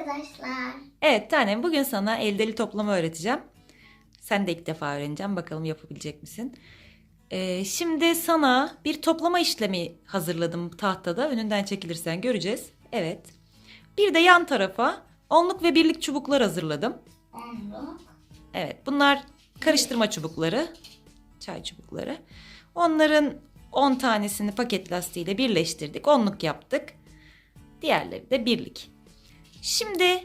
arkadaşlar. Evet tanem bugün sana eldeli toplama öğreteceğim. Sen de ilk defa öğreneceğim. Bakalım yapabilecek misin? Ee, şimdi sana bir toplama işlemi hazırladım tahtada. Önünden çekilirsen göreceğiz. Evet. Bir de yan tarafa onluk ve birlik çubuklar hazırladım. Onluk. Evet bunlar karıştırma çubukları. Çay çubukları. Onların 10 tanesini paket lastiğiyle birleştirdik. Onluk yaptık. Diğerleri de birlik. Şimdi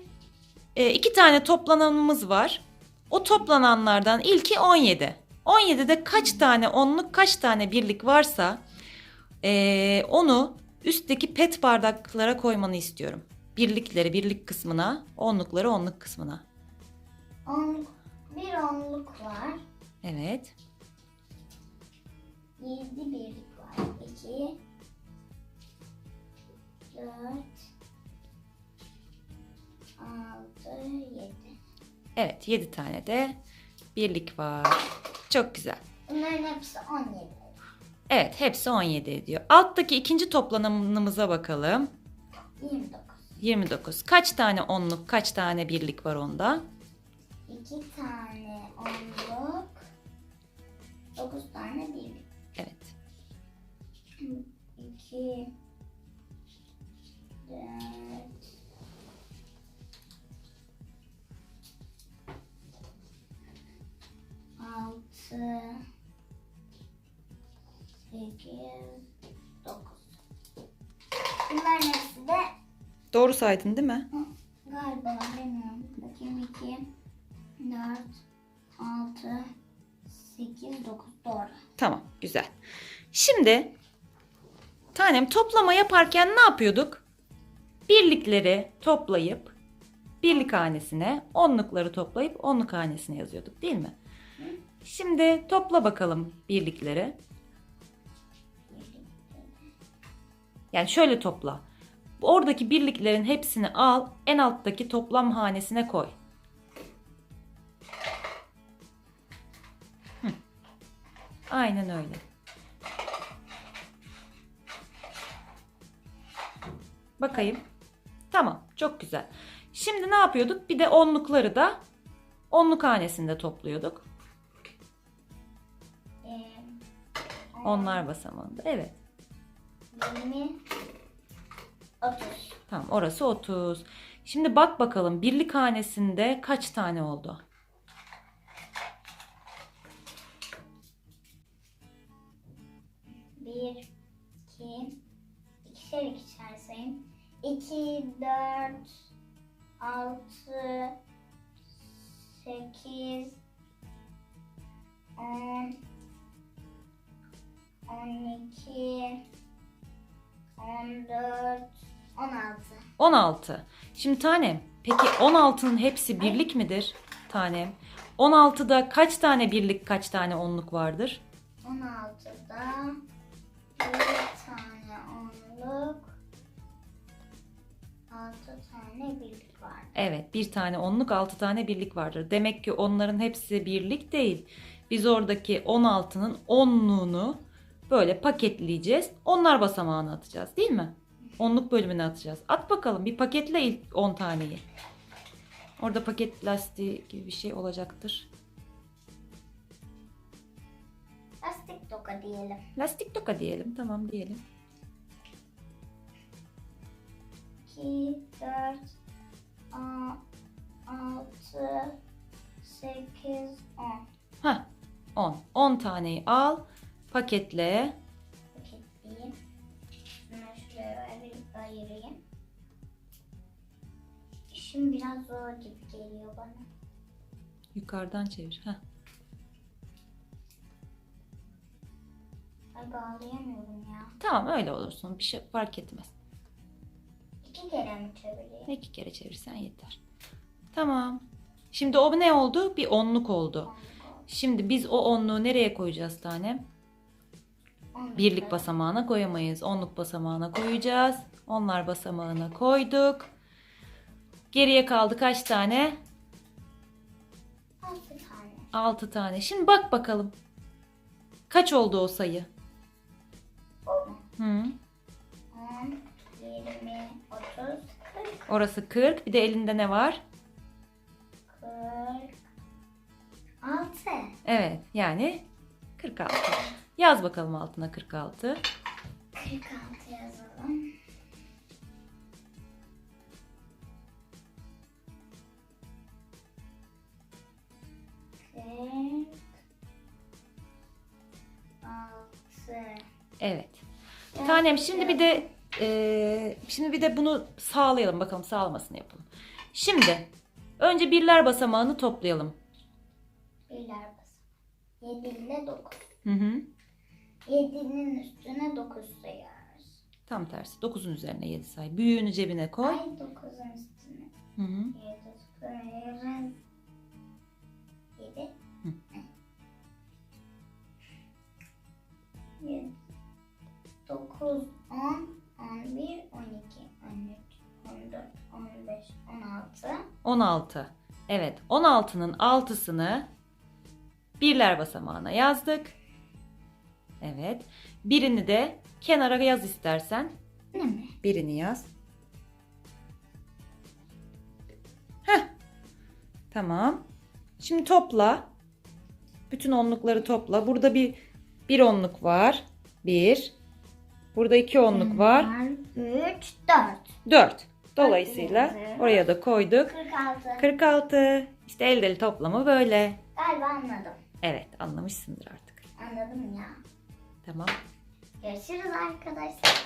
e, iki tane toplananımız var. O toplananlardan ilki 17. 17'de kaç tane onluk kaç tane birlik varsa e, onu üstteki pet bardaklara koymanı istiyorum. Birlikleri birlik kısmına, onlukları onluk kısmına. Onluk. Bir onluk var. Evet. Yedi birlik var. İki. Dört. 6, 7. Evet 7 tane de birlik var. Çok güzel. Bunların hepsi 17. Evet hepsi 17 ediyor. Alttaki ikinci toplamımıza bakalım. 29. 29. Kaç tane onluk kaç tane birlik var onda? 2 tane onluk. 9 tane birlik. Evet. 2 4 Dokuz. Bunların hepsi de Doğru saydın değil mi? galiba bilmiyorum. Bakayım iki. Dört. Altı. Sekiz. Dokuz. Doğru. Tamam güzel. Şimdi tanem toplama yaparken ne yapıyorduk? Birlikleri toplayıp birlik hanesine, onlukları toplayıp onluk hanesine yazıyorduk değil mi? Şimdi topla bakalım birlikleri. Yani şöyle topla. Oradaki birliklerin hepsini al, en alttaki toplam hanesine koy. Hı. Aynen öyle. Bakayım. Tamam, çok güzel. Şimdi ne yapıyorduk? Bir de onlukları da onluk hanesinde topluyorduk. Ee, Onlar basamağında. Evet. Yirmi. Otuz. Tamam orası 30. Şimdi bak bakalım birlik hanesinde kaç tane oldu? Bir, iki, ikişer ikişer sayayım. İki, dört, altı, sekiz, on, on iki, on dört, on altı. 16. Şimdi tanem peki 16'nın hepsi birlik midir? Tanem. 16'da kaç tane birlik kaç tane onluk vardır? On altıda bir tane onluk, altı tane birlik var. Evet bir tane onluk 6 tane birlik vardır. Demek ki onların hepsi birlik değil. Biz oradaki 16'nın onluğunu böyle paketleyeceğiz. Onlar basamağına atacağız değil mi? Onluk bölümüne atacağız. At bakalım bir paketle ilk 10 taneyi. Orada paket lastiği gibi bir şey olacaktır. Lastik toka diyelim. Lastik toka diyelim. Tamam diyelim. 2, 4, 6, 8, 10. Ha 10. 10 taneyi al. Paketle. Paketleyeyim. Bunları şuraya ayırayım. İşim biraz zor gibi geliyor bana. Yukarıdan çevir. Heh. Ay bağlayamıyorum ya. Tamam öyle olursun. Bir şey fark etmez. İki kere mi çevireyim? İki kere çevirsen yeter. Tamam. Şimdi o ne oldu? Bir onluk oldu. Şimdi biz o onluğu nereye koyacağız tanem? Birlik basamağına koyamayız. Onluk basamağına koyacağız. Onlar basamağına koyduk. Geriye kaldı kaç tane? Altı tane. 6 tane. Şimdi bak bakalım. Kaç oldu o sayı? On. Hı. 10, 20, 30, 40. Orası 40. Bir de elinde ne var? 46. Evet yani 46. Yaz bakalım altına 46. 46 yazalım. Evet. Tanem şimdi bir de e, şimdi bir de bunu sağlayalım bakalım sağlamasını yapalım. Şimdi önce birler basamağını toplayalım. Birler basamak. 7 ile 9. Hı hı. 7'nin üstüne 9 sayarız. Tam tersi. 9'un üzerine 7 say. Büyüğünü cebine koy. Ay 9'un üstüne. Hı hı. 7 sayarız. 7. Hı. 7. 9, 10, 11, 12, 13, 14, 15, 16. 16. Evet. 16'nın 6'sını birler basamağına yazdık. Evet. Birini de kenara yaz istersen. Ne mi? Birini yaz. Heh. Tamam. Şimdi topla. Bütün onlukları topla. Burada bir bir onluk var. Bir. Burada iki onluk var. 3, 4. Dört. Dolayısıyla oraya da koyduk. 46. 46. İşte el deli toplamı böyle. Galiba anladım. Evet anlamışsındır artık. Anladım ya. Tamam. Görüşürüz arkadaşlar.